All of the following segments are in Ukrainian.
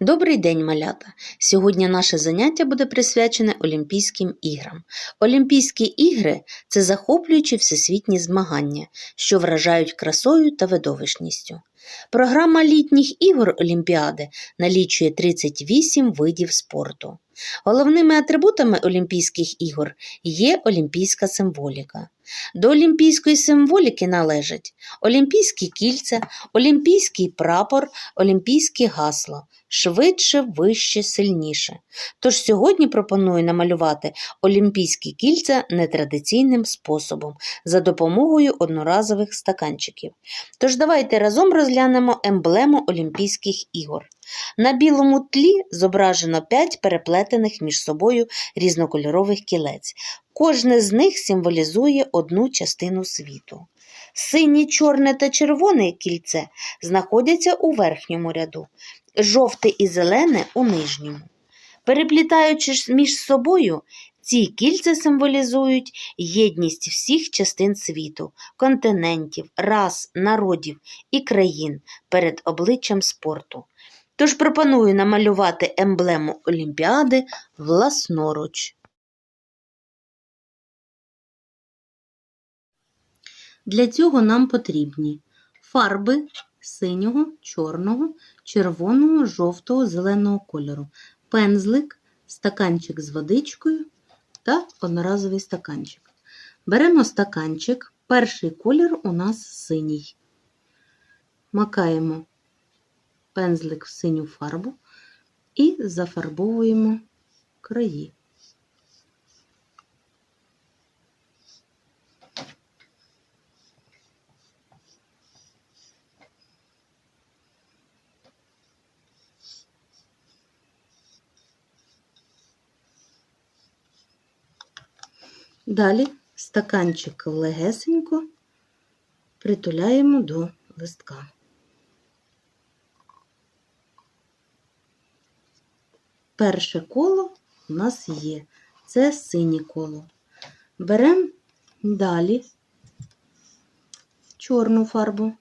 Добрий день, малята! Сьогодні наше заняття буде присвячене Олімпійським іграм. Олімпійські ігри це захоплюючі всесвітні змагання, що вражають красою та видовищністю. Програма літніх ігор Олімпіади налічує 38 видів спорту. Головними атрибутами Олімпійських ігор є олімпійська символіка. До олімпійської символіки належать олімпійські кільця, олімпійський прапор, олімпійське гасло швидше, вище, сильніше. Тож сьогодні пропоную намалювати олімпійські кільця нетрадиційним способом за допомогою одноразових стаканчиків. Тож давайте разом розглянемо емблему Олімпійських ігор. На білому тлі зображено 5 переплетених між собою різнокольорових кілець. Кожне з них символізує одну частину світу. Синє, чорне та червоне кільце знаходяться у верхньому ряду, жовте і зелене у нижньому. Переплітаючись між собою, ці кільця символізують єдність всіх частин світу, континентів, рас, народів і країн перед обличчям спорту. Тож пропоную намалювати емблему Олімпіади власноруч. Для цього нам потрібні фарби синього, чорного, червоного, жовтого, зеленого кольору, пензлик, стаканчик з водичкою та одноразовий стаканчик. Беремо стаканчик, перший колір у нас синій. Макаємо пензлик в синю фарбу і зафарбовуємо краї. Далі стаканчик легесенько притуляємо до листка. Перше коло у нас є. Це синє коло. Беремо далі чорну фарбу.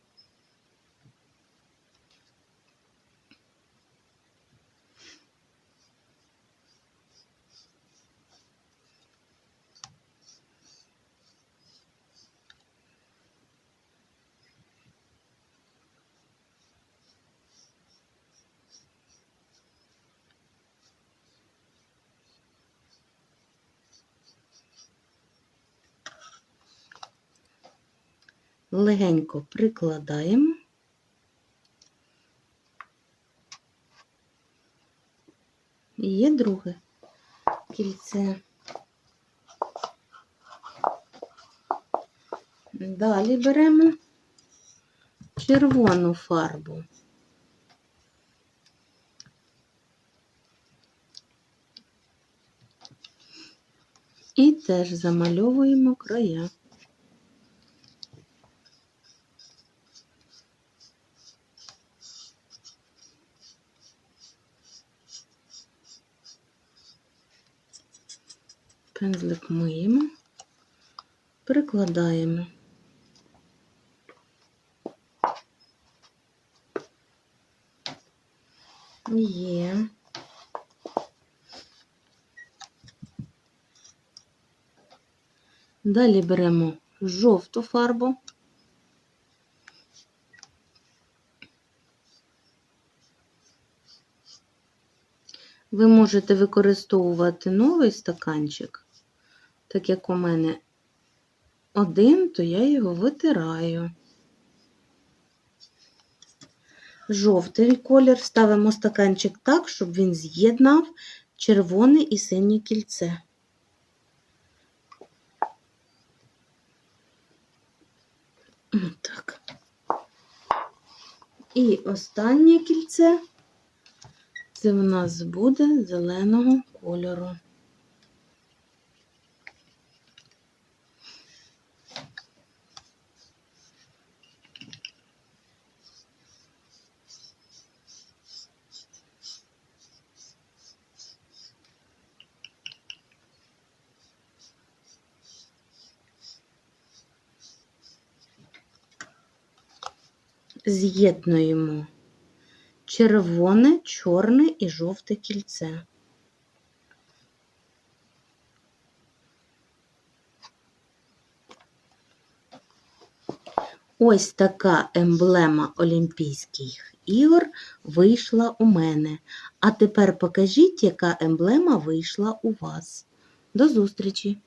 Легенько прикладаємо. І є друге кільце. Далі беремо червону фарбу. І теж замальовуємо края. Пензлик миємо, прикладаємо. Є. Далі беремо жовту фарбу. Ви можете використовувати новий стаканчик, так як у мене один, то я його витираю. Жовтий колір ставимо стаканчик так, щоб він з'єднав червоне і синє кільце. Так. І останнє кільце це в нас буде зеленого кольору. З'єднуємо червоне, чорне і жовте кільце. Ось така емблема Олімпійських ігор вийшла у мене. А тепер покажіть, яка емблема вийшла у вас. До зустрічі!